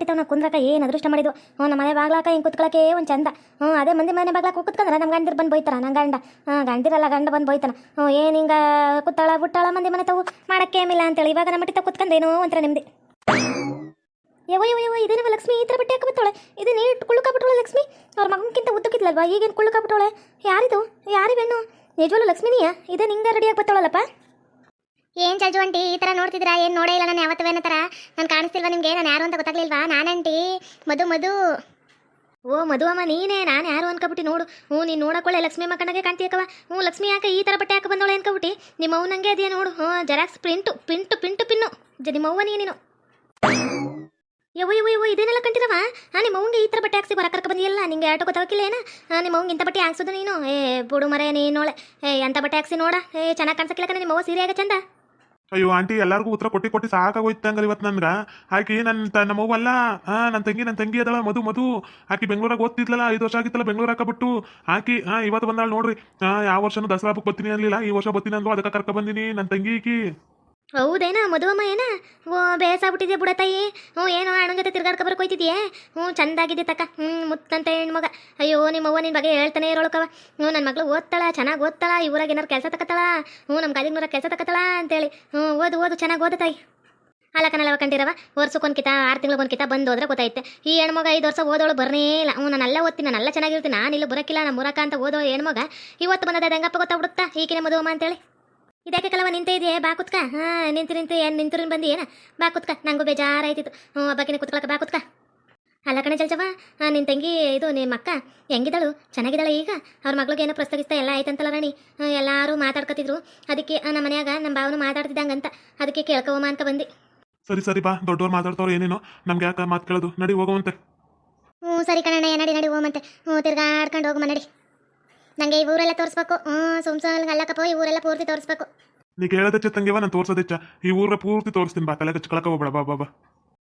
ಬಿಟ್ಟಿತ್ತವ ನಾವು ಕುಂದ್ರಕ ಏನು ಅದೃಷ್ಟ ಮಾಡಿದ್ವು? ಹ್ಞೂ, ನಮ್ಮ ಮನೆ ಬಾಗ್ಲಾಕ ಹಿಂಗೆ ಕುತ್ಕೊಳಕ್ಕೆ ಒಂದು ಚಂದ. ಹ್ಞೂ, ಅದೇ ಮಂದಿ ಮನೆ ಬಾಗ್ಲಾಕ ಕುತ್ಕೊಂಡ್ರೆ ನಮ್ಮ ಗಂಡಿರು ಬಂದು ಬೈತಾರ ನನ್ನ ಗಂಡ. ಹಾಂ ಗಂಡಿರಲ್ಲ ಗಂಡ ಬಂದು ಬೈತಾನ. ಹ್ಞೂ, ಏನು ಹಿಂಗೆ ಕುತ್ತಾಳ ಬುಟ್ಟಾಳ ಮಂದಿ ಮನೆ ತಾವು? ಮಾಡಕ್ಕೆ ಏಮಿಲ್ಲ ಅಂತೇಳಿ. ಇವಾಗ ನಮ್ಮ ಮಟ್ಟಿತ್ತ ಕುತ್ಕೊಂಡೇನೋ ಒಂಥರ ನಿಮ್ದು ಯವ ಯವ ಯವ ಇದೇನವ ಲಕ್ಷ್ಮಿ? ಈ ಥರ ಬಟ್ಟೆ ಹಾಕಬತ್ತವಳೆ ಇದು ನೀ ಕುಳ್ಳುಕಾಬಿಟ್ಟವಳೆ ಲಕ್ಷ್ಮಿ? ಅವ್ರ ಮಗನ್ಕಿಂತ ಉದ್ದಕ್ಕಿದ್ಲಲ್ವಾ? ಈಗೇನು ಕುಳ್ಳುಕಾಬಿಟ್ಟವಳೆ ಯಾರಿದು? ಯಾರಿವೆಣ್ಣು ನಿಜವಲ್ಲೂ ಲಕ್ಷ್ಮಿನಿಯಾ? ಇದೇ ನಿಂಗೆ ರೆಡಿಯಾಗಿ ಬತ್ತವಳಲ್ಲಪ್ಪ? ಏನ್ ಜಜ್ಜು ಅಂಟಿ ಈ ತರ ನೋಡ್ತಿದ್ರಾ ಏನ್ ನೋಡೇ ಇಲ್ಲ ನಾನು ಯಾವತ್ತೇ ತರ ನಾನು ಕಾಣಿಸ್ತಿಲ್ವಾ ನಿಮ್ಗೆ? ನಾನು ಯಾರು ಅಂತ ಗೊತ್ತಾಗ್ಲಿಲ್ವಾ? ನಾನಂಟಿ ಮಧು ಮಧು. ಓ ಮಧು ಅಮ್ಮ ನೀನೇ? ನಾನು ಯಾರು ಅನ್ಕೊಬಿಟ್ಟು ನೋಡು. ಹ್ಞೂ, ನೀನು ನೋಡಕೊಳ್ಳೆ ಲಕ್ಷ್ಮಿ ಮಕ್ಕಳಿಗೆ ಕಾಣ್ತೀಯಕ್ಕವ ಹ್ಞೂ, ಲಕ್ಷ್ಮಿ, ಯಾಕೆ ಈ ಥರ ಬಟ್ಟೆ ಹಾಕಿ ಬಂದವಳು ಅನ್ಕೊಬಿಟ್ಟು? ನಿಮ್ಮ ಅವ್ವ ನಂಗೆ ಅದೇ ನೋಡು. ಹ್ಞೂ, ಜೆರಾಕ್ಸ್ ಪ್ರಿಂಟು ಪಿಂಟು ಪಿಂಟು ಪಿನ್ನು. ಜ, ನಿಮ್ಮ ಅವ್ವ ನೀನು. ಯವ್ವ ಯವ್ವ ಯವ್ವ ಇದೇನೆಲ್ಲ ಕಂಟಿದವ ಹಾಂ ನಿಮ್ಮ ಅವಂಗೆ ಈ ಥರ ಬಟ್ಟೆ ಹಾಕ್ಸಿ ಹೊರ ಕರ್ಕ ಬಂದಿಯಲ್ಲ? ನಿಂಗೆ ಆಟೋ ಗೊತ್ತಾಗಿಲ್ಲ ಏನ? ಹಾಂ ನಿಮ್ಮ ಅವಂಗೆ ಇಂಥ ಬಟ್ಟೆ ಹಾಕ್ಸೋದು ನೀನು? ಏ, ಬುಡು ಮರೆ ನೀನೋಳೆ ಏ ಅಂಥ ಬಟ್ಟೆ ಹಾಕ್ಸಿ ನೋಡ? ಏ, ಚೆನ್ನಾಗಿ ಕಾಣಿಸಕ್ಕಿಲ್ಲ ಕಣ, ನಿಮ್ಮ ಅವ್ವ ಸೀರೆ ಆಗ ಚಂದ. ಅಯ್ಯೋ, ಆಂಟಿ, ಎಲ್ಲರಿಗೂ ಉತ್ತರ ಕೊಟ್ಟಿ ಕೊಟ್ಟು ಸಾಕಾಗೋಯ್ತು ಹಂಗಾರೆ ಇವತ್ತು ನನ್ಗೆ. ಆಕಿ ನನ್ನ ತ ನಮ್ಮವ್ವಲ್ಲ ಹಾಂ ನನ್ನ ತಂಗಿ ನನ್ನ ತಂಗಿ ಅದಳ, ಮಧು ಮಧು. ಆಕಿ ಬೆಂಗಳೂರಾಗ ಓದ್ತಿದ್ಲಲ್ಲ, ಐದು ವರ್ಷ ಆಗಿತ್ತಲ್ಲ ಬೆಂಗಳೂರು ಹಾಕಬಿಟ್ಟು. ಆಕಿ ಹಾಂ ಇವತ್ತು ಬಂದಾಳ ನೋಡ್ರಿ. ಯಾವ ವರ್ಷನೂ ದಸರಾ ಹಬ್ಬಕ್ಕೆ ಬರ್ತೀನಿ ಅನ್ಲಿಲ್ಲ, ಈ ವರ್ಷ ಬರ್ತೀನಿ ಅಂದ್ಲು, ಅದಕ್ಕೆ ಕರ್ಕ ಬಂದಿನಿ ನನ್ನ ತಂಗಿ ಹೌದೇನಾ ಮದುವಮ್ಮ ಏನ ಓ, ಬೇಸಾಗ್ಬಿಟ್ಟಿದ್ಯಾ ಬುಡತಾಯಿ ಹ್ಞೂ ಏನೋ ಅಣ್ಣನ ಜೊತೆ ತಿರ್ಗಾಡ್ಕೊ ಬರಕ್ ಹೋಯ್ತಿದ್ಯೆ? ಹ್ಞೂ ಚಂದಾಗಿದೆ ತಕ್ಕ. ಹ್ಞೂ, ಮುತ್ತಂತ ಹೆಣ್ಮಗ. ಅಯ್ಯೋ, ನಿಮ್ಮವ್ವ ನಿನ್ನ ಬಗ್ಗೆ ಹೇಳ್ತಾನೆ ಇರೋಳ್ಕವ ಹ್ಞೂ ನನ್ನ ಮಗಳು ಓದ್ತಾಳ, ಚೆನ್ನಾಗಿ ಓದ್ತಾಳ ಈ ಊರಾಗ ಏನಾರು ಕೆಲಸ ತಕತ್ತಾಳ? ಹ್ಞೂ ನಮ್ಮ ಕಾಲಿಗ್ನೂರ ಕೆಲಸ ತಕತ್ತಾಳ ಅಂತೇಳಿ. ಹ್ಞೂ, ಓದು ಓದು, ಚೆನ್ನಾಗಿ ಓದು ತಾಯಿ. ಅಲ್ಲ ಕಣಲ್ಲ ಕಂಡಿರವ ವರ್ಷಕ್ಕೊಂದ್ಕಿತ, ಆರು ತಿಂಗಳಿಗೊಂದ್ಕಿತ ಬಂದು ಹೋದ್ರೆ ಗೊತ್ತಾಯ್ತೆ. ಈ ಹೆಣ್ಮಗ ಐದು ವರ್ಷ ಓದೋಳು ಬರ್ನೇ ಇಲ್ಲ. ಹ್ಞೂ, ನಾನು ಅಲ್ಲ ಓದ್ತೀನಿ, ನಾನು ಅಲ್ಲ ಚೆನ್ನಾಗಿರ್ತೀನಿ, ನಾನು ಇಲ್ಲಿ ಬರೋಕ್ಕಿಲ್ಲ ನಮ್ಮ ಮುರಕ ಅಂತ ಓದೋ ಹೆಣ್ಮಗ ಇವತ್ತು ಬಂದದ ಹೆಂಗಪ್ಪ ಗೊತ್ತಾಗ್ಬಿಡುತ್ತಾ? ಈಕಿನ ಮದುವಮ್ಮ ಅಂತೇಳಿ. ಇದಕ್ಕೆ ಕಲವ ನಿಂತ ಇದೆಯೇ? ಬಾ ಕುತ್ಕ. ಹಾ ನಿಂತು ನಿಂತು ಏನು ನಿಂತು ಬಂದಿ ಏನ? ಬಾ ಕುತ್ಕ. ನಂಗೂ ಬೇಜಾರಾಯ್ತಿತ್ತು. ಹ್ಞೂ ಹಬ್ಬಕಿನ ಕುತ್ಕೊಳಕ ಬಾ ಕುತ್ಕ. ಅಲ್ಲ ಕಣೆ ಜಲ್ಜವ ನಿನ್ ನಿನ್ನ ತಂಗಿ ಇದು ನಿಮ್ಮ ಅಕ್ಕ ಹೆಂಗಿದ್ದಾಳು? ಚೆನ್ನಾಗಿದ್ದಾಳೆ ಈಗ? ಅವ್ರ ಮಗಳಿಗೆ ಏನೋ ಪ್ರಸ್ತಗಿಸ್ತಾ ಎಲ್ಲ ಆಯ್ತಂತಲ್ಲ ರಾಣಿ. ಎಲ್ಲರೂ ಮಾತಾಡ್ಕೊತಿದ್ರು ಅದಕ್ಕೆ ನಮ್ಮ ಮನ್ಯಾಗ ನಮ್ಮ ಭಾವನು ಮಾತಾಡ್ತಿದ್ದಂಗಂತ. ಅದಕ್ಕೆ ಕೇಳ್ಕೊವಮ್ಮ ಅಂತ ಬಂದಿ. ಸರಿ ಸರಿ ಬಾ. ದೊಡ್ಡವ್ರು ಮಾತಾಡ್ತಾವ್ರು ಏನೇನೋ. ನಮ್ಗೆ ಯಾಕೆ ಮಾತು ಕೇಳೋದು? ನಡಿ ಹೋಗುವಂತೆ. ಹ್ಞೂ ಸರಿ ಕಣಣ್ಣ ನಡಿ ನಡಿ ಹೋಮಂತೆ ಹ್ಞೂ ತಿರ್ಗಾಡ್ಕೊಂಡು ಹೋಗಮ್ಮ ನಡಿ. ನಂಗೆ ಈ ಊರೆಲ್ಲ ತೋರಿಸ್ಬೇಕು. ಹ್ಞೂ ಸುಮ್ ಸುಮ್ಮನೆ ಅಲ್ಲಕ್ಕಪ್ಪ ಈ ಊರೆಲ್ಲ ಪೂರ್ತಿ ತೋರಿಸ್ಬೇಕು. ನೀ ಕೇಳೋದಚ್ಚ ತಂಗಿವ ನಾನು ತೋರ್ಸೋದಚ್ಚ. ಈ ಊರ ಪೂರ್ತಿ ತೋರಿಸ್ತೀನಿ ಬಾ ತಲೆ ಕಚ್ಕೊಳಕ ಹೋಗ್ಬೇಡ ಬಾ ಬಾ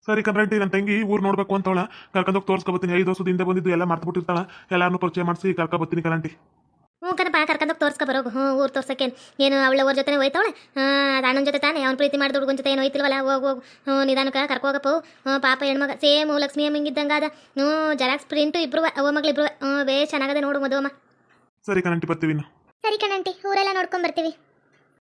ಸರಿ ಕಣ್ರಂಟಿ ನನ್ನ ತಂಗಿ ಊರು ನೋಡ್ಬೇಕು ಅಂತವಳ. ಕರ್ಕೊಂಡೋಗಿ ತೋರ್ಸ್ಕೊಬತ್ತೀನಿ ಐದು ವರ್ಷದಿಂದ ಬಂದಿದ್ದು ಎಲ್ಲ ಮರ್ತು ಬಿಟ್ಟಿರ್ತಾಳ ಎಲ್ಲಾರನ್ನೂ ಪರಿಚಯ ಮಾಡಿಸಿ ಕರ್ಕೊಬತ್ತೀನಿ ಕರಂಟಿ ಹ್ಞೂ ಕಣಪ್ಪ ಕರ್ಕೊಂಡೋಗಿ ತೋರ್ಸ್ಕೊ ಬರೋಗು. ಹ್ಞೂ ಊರು ತೋರ್ಸಕ್ಕೆ. ಏನು ಅವಳ ಅವ್ರ ಜೊತೆ ಹೋಯ್ತಾವಳೆ? ಅದು ಅಣ್ಣನ ಜೊತೆ ತಾನೆ. ಅವ್ನು ಪ್ರೀತಿ ಮಾಡಿದ ಹುಡುಗನ ಜೊತೆ ಏನು ಹೋಯ್ತಿಲ್ವಲ್ಲ? ಹೋಗು ಹೋಗು. ಹ್ಞೂ ನಿಧಾನಕ್ಕೆ ಕರ್ಕೋಗಪ್ಪ ಹ್ಞೂ. ಪಾಪ ಹೆಣ್ಮಗ. ಸೇಮ್ ಲಕ್ಷ್ಮಿ ಅಮ್ಮಂಗಿದ್ದಂಗೆ ಅದ ಹ್ಞೂ ಜೆರಾಕ್ಸ್ ಪ್ರಿಂಟು ಇಬ್ರು ಅವ್ವ ಮಗಳು ಇಬ್ರು ಹ್ಞೂ ಬೇ ಚೆನ್ನಾಗದೆ ನೋಡು ಮದುವಮ್ಮ. ಸರಿ ಕಣಂಟಿ, ಬರ್ತೀವಿ ಸರಿ ಕಣಂಟಿ, ಊರೆಲ್ಲ ನೋಡ್ಕೊಂಡ್ ಬರ್ತೀವಿ.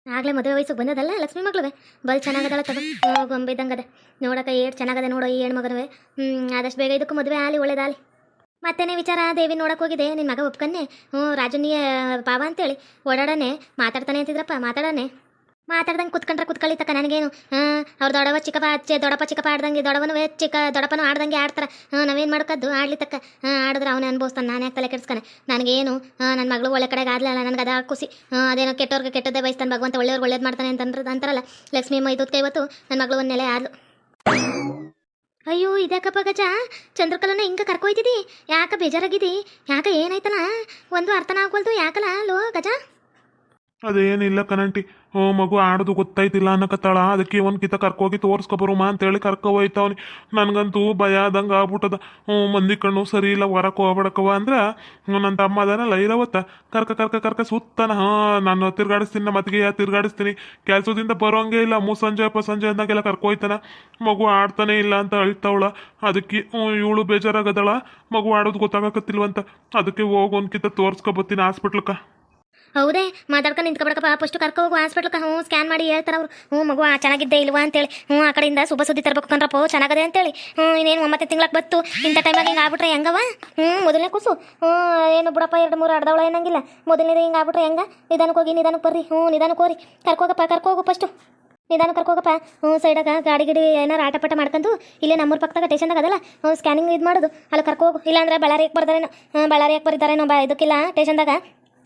ಆಗ್ಲೇ ಮದುವೆ ವಯಸ್ಸಿಗೆ ಬಂದದಲ್ಲ ಲಕ್ಷ್ಮಿ ಮಗ್ಳುವೆ? ಬಲ್ ಚೆನ್ನಾಗದಲ್ಲ ತಗೋ. ಹ್ಞೂ ಗೊಂಬೆ ಇದ್ದಂಗದ. ನೋಡಕ್ಕ ಏಟ್ ಚೆನ್ನಾಗದೆ ನೋಡೋ ಈ ಹೆಣ್ಮಗನವೆ. ಹ್ಞೂ ಆದಷ್ಟು ಬೇಗ ಇದಕ್ಕೂ ಮದುವೆ ಆಲಿ, ಒಳ್ಳೇದಾಲಿ. ಮತ್ತೇನೆ ವಿಚಾರ, ದೇವಿ ನೋಡಕ್ಕೆ ಹೋಗಿದೆ. ನಿನ್ನ ಮಗ ಒಪ್ಕನ್ನೆ ಹ್ಞೂ ರಾಜನಿಯ ಪಾವ ಅಂತೇಳಿ. ಓಡಾಡನೆ, ಮಾತಾಡ್ತಾನೆ ಅಂತಿದ್ರಪ್ಪ, ಮಾತಾಡನೆ. ಮಾತಾಡ್ದಂಗೆ ಕುತ್ಕೊಂಡ್ರೆ ಕುತ್ಕೊಳ್ಳಿ ತಕ್ಕ ನನಗೇನು? ಹಾಂ, ಅವ್ರು ದೊಡವ ಚಿಕ್ಕಪ್ಪ ಅಚ್ಚೆ ದೊಡಪ್ಪ ಚಿಕ್ಕಪ್ಪ ಆಡ್ದಂಗೆ ದೊಡವನು ಚಿಕ್ಕ ದೊಡಪ್ಪನು ಆಡ್ದಂಗೆ ಆಡ್ತಾರೆ. ಹಾಂ, ನಾವೇನು ಮಾಡ್ಕದ್ದು? ಆಡ್ಲಿ ತಕ್ಕ ಹಾಂ, ಆಡಿದ್ರೆ ಅವನೇ ಅನ್ಭವಿಸ್ತಾನೆ, ನಾನು ಯಾಕೆ ತಲೆ ಕೆಡ್ಸ್ತಾನೆ ನನಗೇನು? ನನ್ನ ಮಗಳು ಒಳ್ಳೆ ಕಡೆಗೆ ಆಗಲಿಲ್ಲ ನನಗೆ ಅದ ಖುಷಿ ಅದೇನೋ ಕೆಟ್ಟವ್ರಿಗೆ ಕೆಟ್ಟದ್ದೇ ಬಯಸ್ತಾನೆ, ಭಗವಂತ ಒಳ್ಳೆಯವ್ರು ಒಳ್ಳೇದು ಮಾಡ್ತಾನೆ ಅಂತಂದ್ರೆ ಅಂತಾರಲ್ಲ. ಲಕ್ಷ್ಮಿ ಇದಕ್ಕೆ ಇವತ್ತು ನನ್ನ ಮಗಳು ಒಂದು ನೆಲೆ ಆದ್ಲು. ಅಯ್ಯೋ, ಇದ್ಯಾಕಪ್ಪ ಗಜ? ಚಂದ್ರಕಲನ ಹಿಂಗೆ ಕರ್ಕೊಯ್ತಿದ್ದಿ ಯಾಕ ಬೇಜಾರಾಗಿದಿ? ಯಾಕ ಏನಾಯ್ತಲ್ಲ ಒಂದು ಅರ್ಥನ ಆಗ್ವಲ್ದು ಯಾಕಲ್ಲ ಲೋ ಗಜ? ಅದೇನಿಲ್ಲ ಕನಂಟಿ. ಹ್ಞೂ ಮಗು ಆಡೋದು ಗೊತ್ತಾಯ್ತಿಲ್ಲ ಅನ್ನಕತ್ತಾಳ. ಅದಕ್ಕೆ ಒಂದು ಕಿತ ಕರ್ಕೋಗಿ ತೋರಿಸ್ಕೊಬರುಮ ಅಂತೇಳಿ ಕರ್ಕೊ ಹೋಯ್ತಾವನಿ. ನನಗಂತೂ ಭಯ ಆದಂಗೆ ಆಗ್ಬಿಟ್ಟದ. ಹ್ಞೂ ಮಂದಿ ಕಣ್ಣು ಸರಿ ಇಲ್ಲ ಹೊರಕ್ಕೆ ಹೋಗ್ಬಿಡಕವ ಅಂದ್ರೆ ನನ್ನ ತಮ್ಮ ಅದನಲ್ಲ ಇರವತ್ತ ಕರ್ಕ ಕರ್ಕ ಕರ್ಕ ಸುತ್ತಾನ. ಹಾಂ, ನಾನು ತಿರ್ಗಾಡಿಸ್ತೀನಿ ಮತ್ತಿಗೆ ತಿರ್ಗಾಡಿಸ್ತೀನಿ. ಕೆಲಸದಿಂದ ಬರೋಂಗೆ ಇಲ್ಲ. ಮೂ ಸಂಜೆ, ಅಪ್ಪ ಸಂಜೆ ಅಂದಾಗೆಲ್ಲ ಕರ್ಕೊಯ್ತಾನ ಮಗು ಆಡ್ತಾನೆ ಇಲ್ಲ ಅಂತ ಅಳ್ತಾವಳ. ಅದಕ್ಕೆ ಇವಳು ಬೇಜಾರಾಗದಳ. ಮಗು ಆಡೋದು ಗೊತ್ತಾಗಕತ್ತಿಲ್ವಂತ. ಅದಕ್ಕೆ ಹೋಗಿ ಒಂದು ಕಿತ ತೋರ್ಸ್ಕೊಬತ್ತೀನಿ ಹಾಸ್ಪಿಟ್ಲಕ್ಕ. ಹೌದೇ, ಮಾತಾಡ್ಕೊಂಡು ನಿಂತ್ಕೊಬೇಡಕಪ್ಪ ಫಸ್ಟ್ ಕರ್ಕೊ ಹೋಗು ಹಾಸ್ಪಿಟ್ಲ್ಗೆ ಹ್ಞೂ ಸ್ಕ್ಯಾನ್ ಮಾಡಿ ಹೇಳ್ತಾರೆ ಅವ್ರು. ಹ್ಞೂ, ಮಗು ಚೆನ್ನಾಗಿದ್ದೆ ಇಲ್ವಾ ಅಂತೇಳಿ. ಹ್ಞೂ, ಆ ಕಡೆಯಿಂದ ಶುಭ ಸುದ್ದಿ ತರಬೇಕು ಕಣ್ರಪ್ಪ. ಚೆನ್ನಾಗದೆ ಅಂತೇಳಿ. ಹ್ಞೂ, ಇನ್ನೇನು ಒಂಬತ್ತು ತಿಂಗ್ಳಕ್ಕೆ ಬತ್ತು ಇಂಥ ಟೈಮಾಗ ಹಿಂಗೆ ಆಗ್ಬಿಟ್ರೆ ಹೆಂಗವ ಹ್ಞೂ, ಮೊದಲನೇ ಕೂಸು. ಹ್ಞೂ, ಏನು ಬಿಡಪ್ಪ, ಎರಡು ಮೂರು ಅರ್ಧವಳ ಏನಂಗಿಲ್ಲ. ಮೊದಲನೇದು ಹಿಂಗೆ ಆಗ್ಬಿಟ್ರೆ ಹೆಂಗ? ನಿಧಾನಕ್ಕೆ ಹೋಗಿ, ನಿಧಾನಕ್ಕೆ ಬರ್ರಿ. ಹ್ಞೂ, ನಿಧಾನಕ್ಕೆ ಹೋರಿ. ಕರ್ಕೋಗಪ್ಪ ಕರ್ಕೋಗು ಫಸ್ಟು ನಿಧಾನ ಕರ್ಕೋಗಪ್ಪ ಹ್ಞೂ ಸೈಡಾಗ ಗಾಡಿ ಗಿಡಿ ಏನಾರು ಆಟ ಪಾಠ ಮಾಡ್ಕೊಂಡು ಇಲ್ಲೇ ನಮ್ಮೂರ ಪಕ್ಕದಾಗ ಟೇಷನ್ದಾಗ ಅದಲ್ಲ. ಹ್ಞೂ ಸ್ಕ್ಯಾನಿಂಗ್ ಇದು ಮಾಡೋದು. ಅಲ್ಲಿ ಕರ್ಕೋಗು ಇಲ್ಲಾಂದ್ರೆ ಬಳ್ಳಾರಿಗೆ ಬರ್ದಾರೇನೋ. ಹ್ಞೂ ಬಳ್ಳಾರಿಯಾಗ ಬರೀತಾರೇನೋ ಬಾ, ಇದಕ್ಕಿಲ್ಲ ಟೇಷನ್ದಾಗ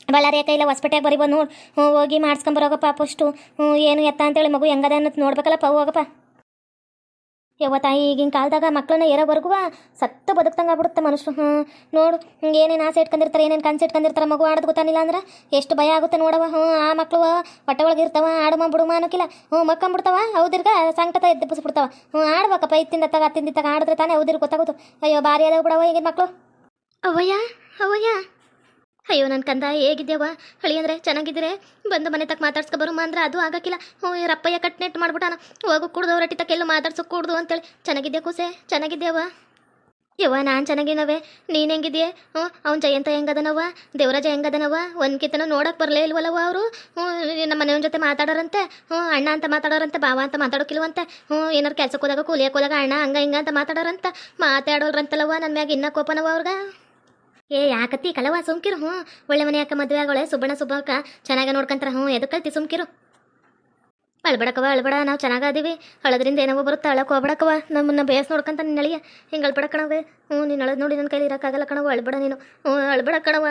ಬಳ್ಳಾರಿಯಾಗ ಇಲ್ಲ ಹೊಸ್ಪೇಟೆಗೆ ಬರಿಬೋದು ನೋಡು ಹ್ಞೂ ಹೋಗಿ ಮಾಡಿಸ್ಕೊಂಬರೋಗಪ್ಪ ಫಸ್ಟು ಏನು ಎತ್ತ ಅಂತೇಳಿ ಮಗು ಹೆಂಗದ ಅನ್ನೋದು ನೋಡ್ಬೇಕಲ್ಲಪ್ಪ ಹೋಗಪ್ಪ. ಯವ್ವ ತಾಯಿ, ಈಗಿನ ಕಾಲದಾಗ ಮಕ್ಕಳನ್ನ ಏರೋವರೆಗೂ ಸತ್ತ ಬದುಕ್ತಂಗೆ ಆಗ್ಬಿಡುತ್ತೆ ಮನುಷ್ಯರು ಹ್ಞೂ ನೋಡು ಏನೇನು ಆಸೆ ಇಟ್ಕೊಂಡಿರ್ತಾರೆ, ಏನೇನು ಕನ್ಸು ಇಟ್ಕೊಂಡಿರ್ತಾರೆ ಮಗು ಆಡೋದು ಗೊತ್ತಾನಿಲ್ಲ ಅಂದ್ರೆ ಎಷ್ಟು ಭಯ ಆಗುತ್ತೆ ನೋಡವ ಹ್ಞೂ ಆ ಮಕ್ಕಳು ಹೊಟ್ಟೆ ಒಳಗೆ ಇರ್ತಾವ ಆಡುಮ ಬಿಡುಮ ಅನ್ನೋಕಿಲ್ಲ ಹ್ಞೂ ಮಕ್ಕಂಬಿಡ್ತಾವ, ಹೌದಿರ್ಗ ಸಂಕಟ ಎದ್ದಿಪ್ಪಿಸ್ಬಿಡ್ತಾವ ಹ್ಞೂ ಆಡ್ಬೇಕಪ್ಪ, ಇತ್ತಿಂದ ತಗ, ಅತ್ತಿಂದ ತಗ, ಆಡಿದ್ರೆ ತಾನೇ ಹೌದಿರ್ ಗೊತ್ತಾಗುತ್ತೆ ಅಯ್ಯೋ, ಭಾರಿ ಅದಾವ ಬಿಡವ ಈಗಿನ ಮಕ್ಕಳು ಅವಯ್ಯ ಅವಯ್ಯ ಅಯ್ಯೋ ನನ್ನ ಕಂದ ಹೇಗಿದ್ದೇವ ಹಳಿ ಅಂದ್ರೆ ಚೆನ್ನಾಗಿದ್ರೆ ಬಂದು ಮನೆ ತಕ್ಕ ಮಾತಾಡ್ಸ್ಕೊ ಬರುಮ ಅಂದ್ರೆ ಅದು ಆಗಕ್ಕಿಲ್ಲ. ಹ್ಞೂ ರಪ್ಪಯ್ಯ ಕಟ್ ನೆಟ್ ಮಾಡ್ಬಿಟ್ಟಾನ. ಹೋಗು, ಕುಡ್ದು ತಕ್ಕ ತಕ್ಕೆಲ್ಲೂ ಮಾತಾಡ್ಸೋ, ಕುಡ್ದು ಅಂತೇಳಿ. ಚೆನ್ನಾಗಿದ್ದೆ ಕೂಸೆ? ಚೆನ್ನಾಗಿದ್ದೇವ ಯವ್ವ, ನಾನು ಚೆನ್ನಾಗಿನವೆ ನೀನು ಹೆಂಗಿದ್ಯೆ? ಹ್ಞೂ, ಅವ್ನು ಜಯಂತ ಹೆಂಗದನವ ದೇವರಾಜ ಹೆಂಗದನವ ಒಂದು ಕಿತ್ತನ ನೋಡಕ್ಕೆ ಬರಲೇ ಇಲ್ವಲ್ಲವ ಅವರು? ಹ್ಞೂ, ನಮ್ಮ ಮನೆಯವನ ಜೊತೆ ಮಾತಾಡೋರಂತೆ? ಹ್ಞೂ, ಅಣ್ಣ ಅಂತ ಮಾತಾಡೋರಂತೆ ಬಾವ ಅಂತ ಮಾತಾಡೋಕಿಲ್ವಂತೆ? ಹ್ಞೂ, ಏನಾರು ಕೆಲ್ಸಕ್ಕೆ ಹೋದಾಗ ಕೂಲಿಯಕ್ಕೆ ಹೋದಾಗ ಅಣ್ಣ ಹಂಗ ಹಿಂಗ ಅಂತ ಮಾತಾಡೋರಂತ? ಮಾತಾಡೋಲ್ರಂತಲ್ಲವ ನನ್ನ ಮ್ಯಾಗ, ಇನ್ನ ಕೋಪನವ ಅವ್ರಿಗೆ? ಏ, ಯಾಕತ್ತಿ? ಕಲವ ಸುಮ್ಕಿರು, ಹ್ಞೂ. ಒಳ್ಳೆ ಮನೆ ಯಾಕೆ ಮದುವೆ ಆಗೋಳೆ? ಸುಬ್ಬಣ್ಣ, ಸುಬ್ಬಕ್ಕ, ಚೆನ್ನಾಗಿ ನೋಡ್ಕಂತಾರ, ಹ್ಞೂ. ಎದಕ್ಕಲ್ತಿ ಸುಮ್ಕಿರು? ಅಳ್ಬಡಕವ ಅಳ್ಬಡ, ನಾವು ಚೆನ್ನಾಗದೀವಿ ಅಳದ್ರಿಂದ ಏನೋ ಬರುತ್ತೆ? ಅಳಕ್ಕೆ ಹೋಗ್ಬಡಕವ ನಮ್ಮನ್ನ ಬೇಸ್ ನೋಡ್ಕಂತ ನಿನ್ನ ಅಳಿಯ. ಹಿಂಗೆ ಅಳ್ಬಡ ಕಣವೆ ಹ್ಞೂ, ನೀನು ಅಳದ್ ನೋಡಿ ನನ್ನ ಕೈಲಿ ಇರೋಕ್ಕಾಗಲ್ಲ ಕಣವ ಅಳ್ಬಡ ನೀನು. ಹ್ಞೂ, ಅಳ್ಬಡ ಕಣವ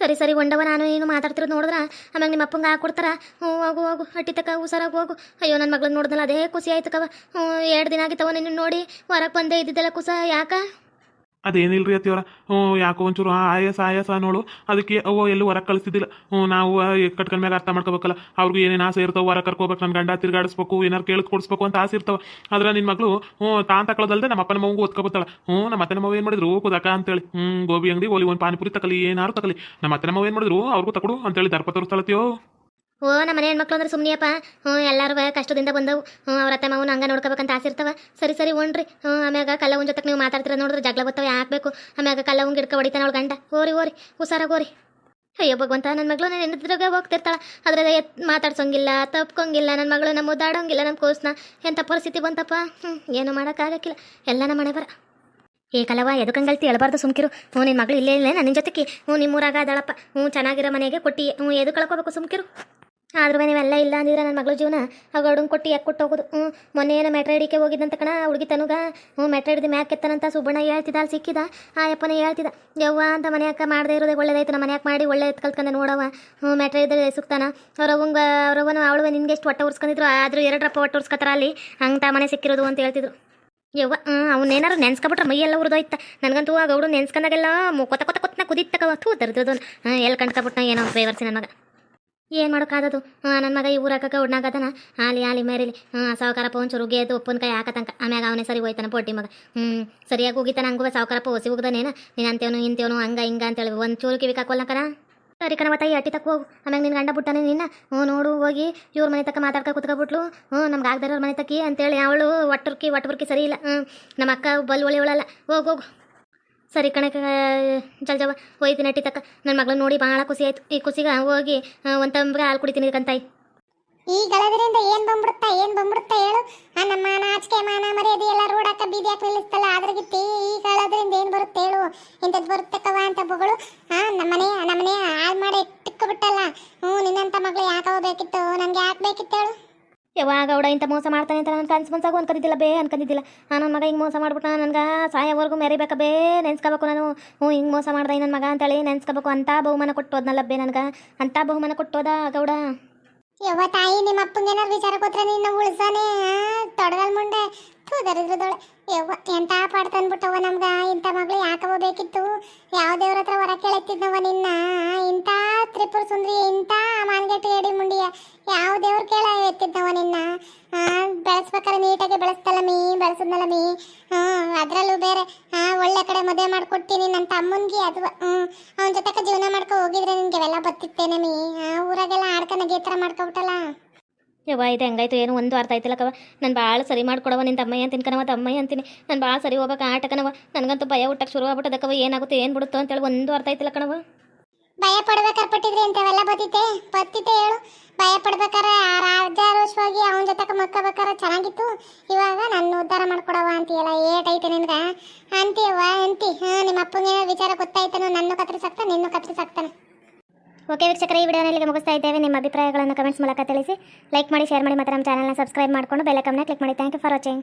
ಸರಿ ಸರಿ ಒಂಡವ ನಾನು ಏನು ಮಾತಾಡ್ತಿರೋದು ನೋಡಿದ್ರ? ಆಮೇಲೆ ನಿಮ್ಮ ಅಪ್ಪಂಗೆ ಹಾಕೊಡ್ತಾರ? ಹ್ಞೂ, ಹೋಗು ಹೋಗು. ಹಟ್ಟಿ ತಕ ಹುಷಾರಾಗಿ ಹೋಗು. ಅಯ್ಯೋ ನನ್ನ ಮಗಳನ್ನ ನೋಡಿದ್ನಲ್ಲ ಅದೇ ಖುಷಿ ಆಯ್ತು ಕವ ಹ್ಞೂ, ಎರಡು ದಿನ ಆಗಿತ್ತವ ನಿನ್ನ ನೋಡಿ. ಹೊರಗೆ ಬಂದೇ ಇದ್ದಿದ್ದೆಲ್ಲ ಕುಸ ಯಾಕ? ಅದೇನಿಲ್ರಿ ಅತ್ತಿಯವರ ಹ್ಞೂ, ಯಾಕೋ ಒಂಚೂರು ಆಯಾಸ ಆಯಾಸ ನೋಡು. ಅದಕ್ಕೆ ಅವು ಎಲ್ಲೂ ಹೊರಗೆ ಕಳಿಸಿದ್ದಿಲ್ಲ. ಹ್ಞೂ, ನಾವು ಕಟ್ಕೊಂಡ ಮ್ಯಾಗ ಅರ್ಥ ಮಾಡ್ಕೋಬೇಕಲ್ಲ. ಅವ್ರಿಗೂ ಏನೇನು ಆಸೆ ಇರ್ತಾವೆ ಹೊರ ಕರ್ಕೋಬೇಕು ನನ್ನ ಗಂಡ ತಿರ್ಗಾಡಿಸ್ಬೇಕು, ಏನಾರು ಕೇಳಿದ್ ಕೊಡಿಸ್ಬೇಕು ಅಂತ ಆಸೆ ಇರ್ತಾವೆ. ಆದ್ರೆ ನಿನ್ನ ಮಗಳು, ಹ್ಞೂ ತಾನ್ ತಕೊಳ್ಳೋದಲ್ಲದೆ ನಮ್ಮ ಅಪ್ಪನ ಮಗು ಓದ್ಕೊಬತ್ತಾಳ ಹ್ಞೂ, ನಮ್ಮ ಅತ್ತೆ ನಮ್ಮ ಏನು ಮಾಡಿದ್ರು? ಕುದಕ ಅಂತೇಳಿ. ಹ್ಞೂ, ಗೋಬಿ ಅಂಗಡಿ, ಒಲಿ ಒಂದು ಪಾನಿಪುರಿ ತಕಲಿ, ಏನಾರು ತಕಲಿ. ನಮ್ಮ ಅತ್ತೆ ನಮ್ಮ ಏನು ಮಾಡಿದ್ರು? ಅವ್ರಿಗೂ ತಕೊಡು ಅಂತೇಳಿ ದರ್ಪ ತೋರಿಸ್ತಾಳತ್ತೀಯೋ? ಓ, ನಮ್ಮ ಮನೆ ಹೆಣ್ಮಕ್ಳು ಅಂದ್ರೆ ಸುಮ್ಮನೆಯಪ್ಪ ಹ್ಞೂ, ಎಲ್ಲರೂ ಕಷ್ಟದಿಂದ ಬಂದವು. ಹ್ಞೂ, ಅವ್ರ ಅತ್ತೆ ಮಾವನ ಹಂಗ ನೋಡ್ಕೋಬೇಕಂತ ಆಸೆ ಇರ್ತವ. ಸರಿ ಸರಿ ಉಣ್ರಿ ಹ್ಞೂ, ಆಮ್ಯಾಗ ಕಲ್ಲವನ್ ಜೊತೆ ನೀವು ಮಾತಾಡ್ತೀರ ನೋಡಿದ್ರೆ ಜಗಳ ಬತ್ತವ ಹಾಕ್ಬೇಕು ಆಮ್ಯಾಗ ಕಲ್ಲವಂಗೆ ಗಿಡಕ ಹೊಡಿತಾನೆ ಅವಳು ಗಂಡ. ಓರಿ ಓರಿ ಹುಷಾರಾಗಿ ಓರಿ ಅಯ್ಯೋ, ಭಗವಂತ ನನ್ನ ಮಗಳು ನಾನು ಹೆಂಡದ್ರಾಗ ಹೋಗ್ತಿರ್ತಾಳೆ. ಅದ್ರಾಗ ಎತ್ ಮಾತಾಡ್ಸೋಂಗಿಲ್ಲ, ತಪ್ಕೊಂಗಿಲ್ಲ ನನ್ನ ಮಗಳು ನಮ್ಮ ಮುದ್ದಾಡೋಂಗಿಲ್ಲ ನಮ್ಮ ಕೋಸ್ನ ಎಂಥ ಪರಿಸ್ಥಿತಿ ಬಂತಪ್ಪ? ಹ್ಞೂ ಏನು ಮಾಡೋಕ್ಕಾಗಕ್ಕಿಲ್ಲ. ಎಲ್ಲ ನಮ್ಮ ಮನೆ ಬರ ಏ ಕಲವ ಎದಕ್ಕಂಗಲ್ತಿ ಹೇಳ್ಬಾರ್ದು ಸುಮ್ಕಿರು. ಹ್ಞೂ ನಿನ್ನ ಮಗಳು ಇಲ್ಲೇ ಇಲ್ಲ ನನ್ನ ಜೊತೆಗೆ ಹ್ಞೂ, ನಿಮ್ಮೂರಾಗ ಅದಾಳಪ್ಪ. ಹ್ಞೂ, ಚೆನ್ನಾಗಿರೋ ಮನೆಗೆ ಕೊಟ್ಟಿ ಹ್ಞೂ ಎದು ಕಳ್ಕೊಬೇಕು ಸುಮ್ಕಿರು? ಆದ್ರೂ ನೀವೆಲ್ಲ ಇಲ್ಲ ಅಂದಿದ್ರೆ ನನ್ನ ಮಗಳ ಜೀವನ ಗೌಡನ್ ಕೊಟ್ಟು ಯಾಕೆ ಕೊಟ್ಟು ಹೋಗೋದು? ಹ್ಞೂ ಮೊನ್ನೆ ಏನೋ ಮೆಟ್ರ ಹಿಡಿಕೆ ಹೋಗಿದ್ದಂತ ಕಣ, ಹುಡುಗಿ ತನುಗ. ಹ್ಞೂ ಮೆಟ್ರ ಹಿಡಿದು ಮ್ಯಾಕ್ ಕೆತ್ತನಂತ ಸುಬ್ಬಣ್ಣ ಹೇಳ್ತಿದ್ದ, ಅಲ್ಲಿ ಸಿಕ್ಕಿದ. ಆ ಅಪ್ಪನೇ ಹೇಳ್ತಿದ್ದ. ಯವ್ವ ಅಂತ ಮನ್ಯಾಕ ಮಾಡದೇ ಇರೋದೇ ಒಳ್ಳೇದಾಯ್ತು ನಮ್ಮ ಮನ್ಯಾಕ ಮಾಡಿ ಒಳ್ಳೆ ಕಲ್ತ್ಕೊಂಡೆ ನೋಡವ ಹ್ಞೂ ಮೆಟ್ರ ಹಿಡಿದ್ರೆ ಸುಕ್ತಾನ ಅವ್ರವಂಗ ಅವ್ರವನು ಅವಳು ನಿನ್ಗೆ ಎಷ್ಟು ಹೊಟ್ಟೆ ಉರ್ಸ್ಕೊಂಡಿದ್ರು, ಆದರೂ ಎರಡು ರಪ್ಪ ಒಟ್ಟು ಉರ್ಸ್ಕೊತಾರ ಅಲ್ಲಿ. ಹಂಗೆ ಮನೆ ಸಿಕ್ಕಿರೋದು ಅಂತ ಹೇಳ್ತಿದ್ರು. ಯವ್ವ ಹ್ಞೂ ಅವ್ನೇನಾರು ನೆನ್ಸ್ಕೊಬಿಟ್ರೆ ಮೈಯೆಲ್ಲ ಉರಿದೋಯ್ತ. ನನಗಂತೂ ಆ ಗೌಡು ನೆನ್ಸ್ಕೊಂಡಾಗೆಲ್ಲ ಕೊತ್ತ ಕೊತ ಕೊತ ಕೊತ್ತನ ಕುದಿತ್ತಕವ ಥೂ ದರ್ದು ಹಾಂ ಎಲ್ಲಿ ಕಂಡ್ಕೊಬಿಟ್ಟ ಏನೋ ಫೇವರ್ಸಿ ನನ್ನ ಏನು ಮಾಡೋಕ್ಕಾದದು ನನ್ನ ಮಗ ಈ ಊರಾಕ ಉಡ್ನಾಗದನ ಆಲಿ ಆಲಿ, ಮೇರಿಲಿ. ಹಾಂ ಸಾವುಕಾರಪ್ಪ ಒಂಚೂರು ಗೆದ್ದು ಉಪ್ಪನ ಕೈ ಹಾಕತಂಕ. ಆಮ್ಯಾಗ ಅವನೇ ಸರಿ ಹೋಯ್ತಾನ ಪೊಟ್ಟಿ ಮಗ. ಹ್ಞೂ ಸರಿಯಾಗಿ ಹೋಗಿತಾನ ಹಂಗೂ ಸಾವುಕಾರಪ್ಪ ಹೊಸಿ ಹೋಗ್ದಾನೇನ ನೀನು ಅಂತೇವನು ಇಂತೇವನು ಹಂಗ, ಹಿಂಗ ಅಂತೇಳಿ ಒಂಚೂರು ಕಿವಿ ಕಾಕೊಲ್ಲಕನ ಸರಿ ಕಣ ತಾಯಿ, ಅಟ್ಟಿ ತಕ್ಕ ಹೋಗು. ಆಮ್ಯಾಗ ನಿನ್ನ ಗಂಡ ಬಿಟ್ಟಾನೆ ನಿನ್ನ? ಹ್ಞೂ, ನೋಡು, ಹೋಗಿ. ಇವ್ರ ಮನೆ ತಕ್ಕ ಮಾತಾಡ್ಕ ಕುತ್ಕೊಬಿಟ್ಲು. ಹ್ಞೂ, ನಮ್ಗೆ ಆಗ್ದಾರ ಮನೆ ತಕ್ಕಿ ಅಂತೇಳಿ. ಅವಳು ಒಟ್ಟುರ್ಕಿ ಒಟ್ಟುರ್ಕಿ ಸರಿ ಇಲ್ಲ. ಹ್ಞೂ ನಮ್ಮ ಅಕ್ಕ ಬಲ್ ಒಳಿ ಒಳಲ್ಲ ಹೋಗು ಹೋಗು. ಸರಿ ಕಣಕ ಜಲ್ಜವ ಹೋಯ್ತೀನಿ ಅಟ್ಟಿ ತಕ್ಕ. ನನ್ನ ಮಗಳು ನೋಡಿ ಬಹಳ ಖುಷಿ ಆಯ್ತು. ಈ ಖುಷಿಗೆ ಹೋಗಿ ಒಂದು ತಂಬ್ರೆ ಹಾಲು ಕುಡಿತೀನಿ ಕಂತಾಯಿ. ಈ ಗಳದ್ರಿಂದ ಏನ್ ಬಂದ್ಬಿಡುತ್ತಾ ಏನ್ ಬಂದ್ಬಿಡುತ್ತಾ ಹೇಳು. ನನ್ನ ಮಾನ ನಾಚಿಕೆ ಮಾನ ಮರ್ಯಾದೆ ಎಲ್ಲ ರೋಡ್ ಹಾಕ ಬೀದಿ ಹಾಕಿ ನಿಲ್ಲಿಸ್ತಲ್ಲ. ಅದ್ರಾಗಿತ್ತಿ ಈ ಗಳದ್ರಿಂದ ಏನ್ ಬರುತ್ತೆ ಹೇಳು. ಇಂಥದ್ದು ಬರುತ್ತಕ್ಕವ ಅಂತ ಬಗಳು ಆ ನಮ್ಮನೆ ನಮ್ಮನೆ ಹಾಳು ಮಾಡಿ ಇಟ್ಟಕ್ಕೆ ಬಿಟ್ಟಲ್ಲ ಹ್ಞೂ ನಿನ್ನಂತ ಮಗಳು ಯಾಕವ ಬೇಕಿತ್ತು ನನ್ಗೆ ಯಾಕೆ ಬೇಕಿತ್ತು ಹೇಳು ಯಾವಾಗ ಅವಡ ಇಂಥ ಮೋಸ ಮಾಡ್ತಾನೆ ಅಂತ ನಾನು ಕನ್ಸು ಮನ್ಸಾಗೂ ಅನ್ಕೊಂಡಿದ್ದಿಲ್ಲ ಬೇ ಅನ್ಕೊಂಡಿದ್ದಿಲ್ಲ ಆ ನನ್ನ ಮಗ ಹಿಂಗೆ ಮೋಸ ಮಾಡ್ಬಿಟ್ಟ ನನಗೆ ಸಾಯವರೆಗೂ ಮೆರಿಬೇಕ ಬೇ, ನೆನ್ಸ್ಕೋಬೇಕು ನಾನು. ಹ್ಞೂ, ಹಿಂಗೆ ಮೋಸ ಮಾಡ್ದೆ ನನ್ನ ಮಗ ಅಂತೇಳಿ ನೆನ್ಸ್ಕೋಬೇಕು. ಅಂತ ಬಹುಮಾನ ಕೊಟ್ಟೋದ್ನಲ್ಲ ಬೇ ನನಗೆ. ಅಂತ ಬಹುಮಾನ ಕೊಟ್ಟೋದ ಗೌಡ. ಯವ್ವ ತಾಯಿ, ನಿಮ್ಮ ಅಪ್ಪಂಗೆ ಏನಾರು ವಿಚಾರ ಕೊಟ್ರೆ ನಿನ್ನ ಉಳ್ಸಾನೆ ತೊಡದಲ್ ಮುಂಡೆ ಥೂ, ದರಿದ್ರದೊಳೆ. ಯವ್ವ ಎಂಥ ಪಾಡ್ ತಂದ್ಬಿಟ್ಟವ ನಮ್ಗ? ಇಂಥ ಮಗಳು ಯಾಕವ ಬೇಕಿತ್ತು? ಯಾವ ದೇವ್ರ ಹತ್ರ ಹೊರ ಕೇಳತ್ತಿದ್ನವ ನಿನ್ನ? ಇಂಥ ತ್ರಿಪುರ ಸುಂದ್ರಿ ಇಂಥ ಮಾನ್ಗೆಟ್ಟು ಎಡಿ ಮುಂಡಿಯ. ದೇವ್ರ ಕೇಳ ಎತ್ತಿದ್ನವ ನಿನ್ನ? ಬೆಳೆಸ್ಬೇಕಾದ್ರೆ ನೀಟಾಗಿ ಬೆಳೆಸ್ತಲ್ಲ ಮೀ, ಬೆಳೆಸಿದ್ನಲ್ಲ ಮೀ. ಅದರಲ್ಲೂ ಬೇರೆ. ಒಳ್ಳೆ ಕಡೆ ಮದುವೆ ಮಾಡ್ಕೊಡ್ತೀನಿ ನನ್ನ ತಮ್ಮನಿಗೆ, ಅದು ಅವನ ಜೊತೆಗೆ ಜೀವನ ಮಾಡ್ಕೊ ಹೋಗಿದ್ರೆ ನಿನ್ಗೆ ಅವೆಲ್ಲ ಬತ್ತಿತ್ತೇನೆ ಮೀ. ಊರಾಗೆಲ್ಲ ಈ ಥರ ಮಾಡ್ಕೊಬಿಟ್ಟಲ್ಲ? ಯವ್ವ, ಇದೆ ಹೆಂಗಾಯ್ತು? ಏನು, ಒಂದು ಅರ್ಥ ಆಯ್ತಿಲ್ಲ ಕವ ನಾನು ಭಾಳ ಸರಿ ಮಾಡ್ಕೊಡವ ನಿನ್ನ ತಮ್ಮಯ್ಯ ಅಂತೀನಿ ಕಣವ ತಮ್ಮಯ್ಯ ಅಂತೀನಿ. ನಾನು ಭಾಳ ಸರಿ ಹೋಗ್ಬೇಕು ಆಟಕನವ ನನಗಂತೂ ಭಯ ಹುಟ್ಟಕ್ಕೆ ಶುರು ಆಗ್ಬಿಟ್ಟದಕ್ಕವ ಏನಾಗುತ್ತೆ, ಏನು ಬಿಡುತ್ತೋ ಅಂತೇಳಿ ಒಂದು ಅರ್ಥ ಆಯ್ತಿಲ್ಲ ಕಣವ ಭಯ ಪಡ್ಬೇಕಾರೆ ಪಟ್ಟಿದ್ರಿ ಅಂತವೆಲ್ಲ ಬತ್ತಿತ್ತೆ ಬತ್ತಿತ್ತೆ ಹೇಳು. ಭಯ ಪಡ್ಬೇಕಾರೆ ಆ ರಾಜಾರೋಷವಾಗಿ ಅವನ ಜೊತೆ ಮಕ್ಕಬೇಕಾರೆ ಚೆನ್ನಾಗಿತ್ತು. ಇವಾಗ ನನ್ನ ಉದ್ಧಾರ ಮಾಡ್ಕೊಡವ ಅಂತೀಯಲ್ಲ ಏಟೈತೆ ನಿನ್ಗೆ? ಅಂತೀಯವ್ವ, ಅಂತಿ. ಹಾ, ನಿಮ್ಮ ಅಪ್ಪಂಗೆ ವಿಚಾರ ಗೊತ್ತಾಯ್ತಾನು, ನನ್ನ ಕತ್ರಿಸಾಕ್ತಾನೆ ನಿನ್ನೂ ಕತ್ರಿಸಾಕ್ತಾನೆ ಓಕೆ ವೀಕ್ಷಕರ, ಈ ವಿಡಿಯೋನ ಇಲ್ಲಿಗೆ ಮುಗಿಸ್ತಾ ಇದ್ದೇವೆ. ನಿಮ್ಮ ಅಭಿಪ್ರಾಯಗಳನ್ನು ಕಮೆಂಟ್ಸ್ ಮೂಲಕ ತಿಳಿಸಿ. ಲೈಕ್ ಮಾಡಿ, ಶೇರ್ ಮಾಡಿ, ಮತ್ತು ನಮ್ಮ ಚಾನಲ್ನ ಸಬ್ಸ್ಕ್ರೈಬ್ ಮಾಡಿಕೊಂಡು ಬೆಲ್ ಐಕನ್ನ ಕ್ಲಿಕ್ ಮಾಡಿ. Thank you for watching